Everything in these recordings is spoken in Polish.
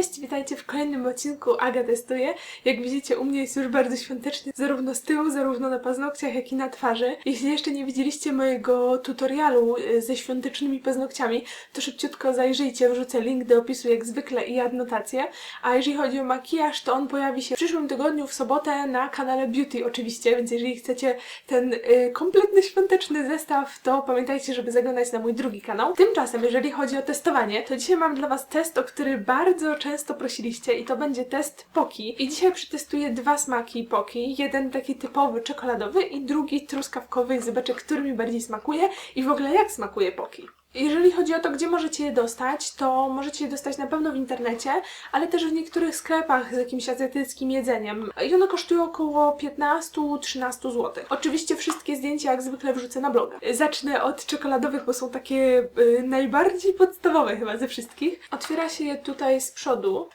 Cześć, witajcie w kolejnym odcinku Aga testuje. Jak widzicie, u mnie jest już bardzo świątecznie, zarówno z tyłu, zarówno na paznokciach, jak i na twarzy. Jeśli jeszcze nie widzieliście mojego tutorialu y, ze świątecznymi paznokciami, to szybciutko zajrzyjcie, wrzucę link do opisu jak zwykle i adnotację. A jeżeli chodzi o makijaż, to on pojawi się w przyszłym tygodniu, w sobotę na kanale Beauty oczywiście, więc jeżeli chcecie ten y, kompletny świąteczny zestaw, to pamiętajcie, żeby zaglądać na mój drugi kanał. Tymczasem, jeżeli chodzi o testowanie, to dzisiaj mam dla Was test, o który bardzo często prosiliście i to będzie test Poki. I dzisiaj przetestuję dwa smaki Poki. Jeden taki typowy czekoladowy i drugi truskawkowy zobaczę, który mi bardziej smakuje i w ogóle jak smakuje Poki. Jeżeli chodzi o to, gdzie możecie je dostać, to możecie je dostać na pewno w internecie, ale też w niektórych sklepach z jakimś azjatyckim jedzeniem. I one kosztują około 15-13 zł. Oczywiście wszystkie zdjęcia jak zwykle wrzucę na bloga. Zacznę od czekoladowych, bo są takie y, najbardziej podstawowe chyba ze wszystkich. Otwiera się je tutaj z przodu.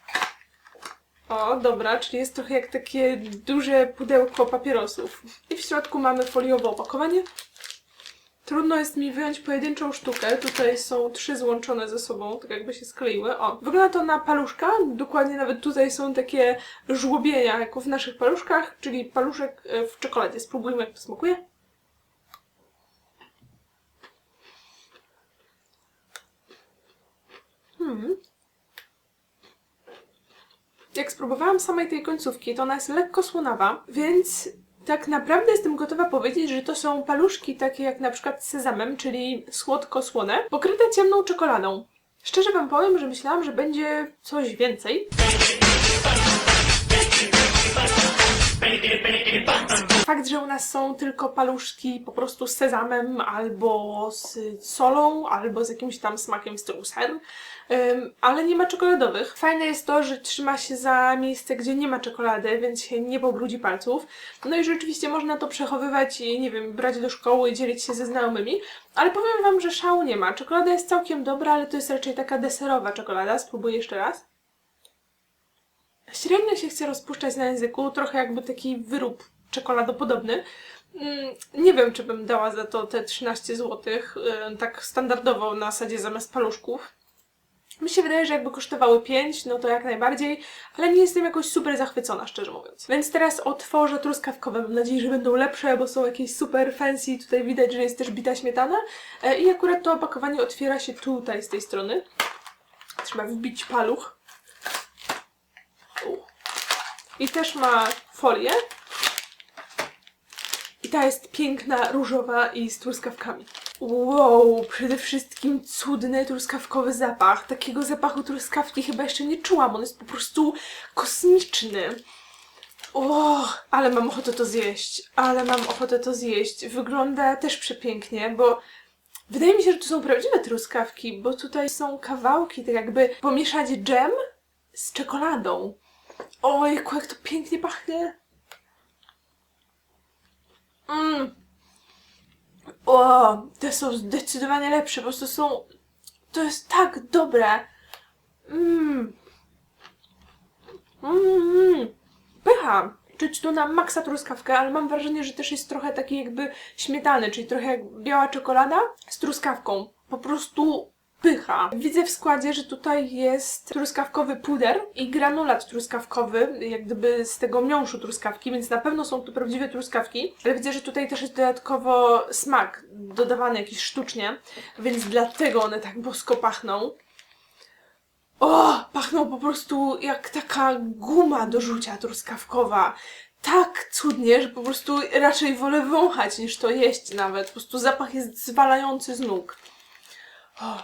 O, dobra, czyli jest trochę jak takie duże pudełko papierosów. I w środku mamy foliowe opakowanie. Trudno jest mi wyjąć pojedynczą sztukę. Tutaj są trzy złączone ze sobą, tak jakby się skleiły. O, wygląda to na paluszka. Dokładnie nawet tutaj są takie żłobienia, jak w naszych paluszkach, czyli paluszek e, w czekoladzie. Spróbujmy, jak to smakuje. Hmm. Jak spróbowałam samej tej końcówki, to ona jest lekko słonawa, więc tak naprawdę jestem gotowa powiedzieć, że to są paluszki takie jak na przykład z sezamem, czyli słodko-słone, pokryte ciemną czekoladą. Szczerze wam powiem, że myślałam, że będzie coś więcej. Fakt, że u nas są tylko paluszki po prostu z sezamem, albo z solą, albo z jakimś tam smakiem stylu ser, ale nie ma czekoladowych. Fajne jest to, że trzyma się za miejsce, gdzie nie ma czekolady, więc się nie pobrudzi palców. No i rzeczywiście można to przechowywać i, nie wiem, brać do szkoły dzielić się ze znajomymi, ale powiem wam, że szału nie ma. Czekolada jest całkiem dobra, ale to jest raczej taka deserowa czekolada. Spróbuję jeszcze raz. Średnio się chce rozpuszczać na języku, trochę jakby taki wyrób czekoladopodobny. Mm, Nie wiem, czy bym dała za to te 13 zł, tak standardowo na zasadzie zamiast paluszków. Mi się wydaje, że jakby kosztowały 5, no to jak najbardziej, ale nie jestem jakoś super zachwycona, szczerze mówiąc. Więc teraz otworzę truskawkowe. Mam nadzieję, że będą lepsze, bo są jakieś super fancy. Tutaj widać, że jest też bita śmietana. E, I akurat to opakowanie otwiera się tutaj, z tej strony. Trzeba wbić paluch. U. I też ma folię. I ta jest piękna, różowa i z truskawkami. Wow, przede wszystkim cudny truskawkowy zapach. Takiego zapachu truskawki chyba jeszcze nie czułam. On jest po prostu kosmiczny. O, ale mam ochotę to zjeść. Ale mam ochotę to zjeść. Wygląda też przepięknie, bo wydaje mi się, że to są prawdziwe truskawki, bo tutaj są kawałki, tak jakby pomieszać dżem z czekoladą. Ojku, jak to pięknie pachnie. Mmm. O, te są zdecydowanie lepsze, po prostu są... To jest tak dobre. Mmm. Mmm. Pycha. Czuć tu na maksa truskawkę, ale mam wrażenie, że też jest trochę taki jakby śmietany, czyli trochę jak biała czekolada z truskawką. Po prostu pycha. Widzę w składzie, że tutaj jest truskawkowy puder i granulat truskawkowy, jak gdyby z tego miąższu truskawki, więc na pewno są to prawdziwe truskawki. Ale widzę, że tutaj też jest dodatkowo smak dodawany jakiś sztucznie, więc dlatego one tak bosko pachną. O, pachną po prostu jak taka guma do rzucia truskawkowa. Tak cudnie, że po prostu raczej wolę wąchać niż to jeść nawet. Po prostu zapach jest zwalający z nóg.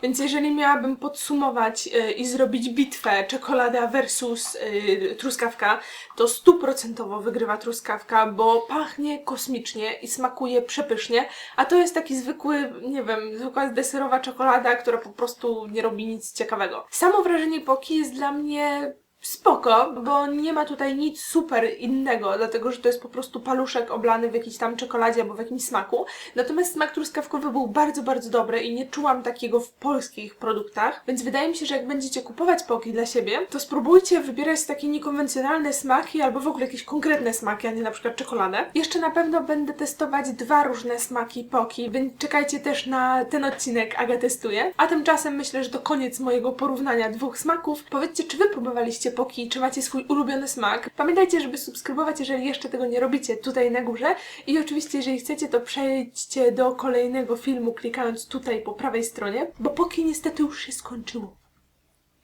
Więc jeżeli miałabym podsumować y, i zrobić bitwę czekolada versus y, truskawka, to stuprocentowo wygrywa truskawka, bo pachnie kosmicznie i smakuje przepysznie, a to jest taki zwykły, nie wiem, zwykła deserowa czekolada, która po prostu nie robi nic ciekawego. Samo wrażenie poki jest dla mnie spoko, bo nie ma tutaj nic super innego, dlatego że to jest po prostu paluszek oblany w jakiejś tam czekoladzie albo w jakimś smaku. Natomiast smak truskawkowy był bardzo, bardzo dobry i nie czułam takiego w polskich produktach, więc wydaje mi się, że jak będziecie kupować poki dla siebie, to spróbujcie wybierać takie niekonwencjonalne smaki albo w ogóle jakieś konkretne smaki, a nie na przykład czekoladę. Jeszcze na pewno będę testować dwa różne smaki poki, więc czekajcie też na ten odcinek Aga testuje. A tymczasem myślę, że to koniec mojego porównania dwóch smaków. Powiedzcie, czy wy próbowaliście czy macie swój ulubiony smak. Pamiętajcie, żeby subskrybować, jeżeli jeszcze tego nie robicie, tutaj na górze. I oczywiście, jeżeli chcecie, to przejdźcie do kolejnego filmu, klikając tutaj po prawej stronie, bo poki niestety już się skończyło.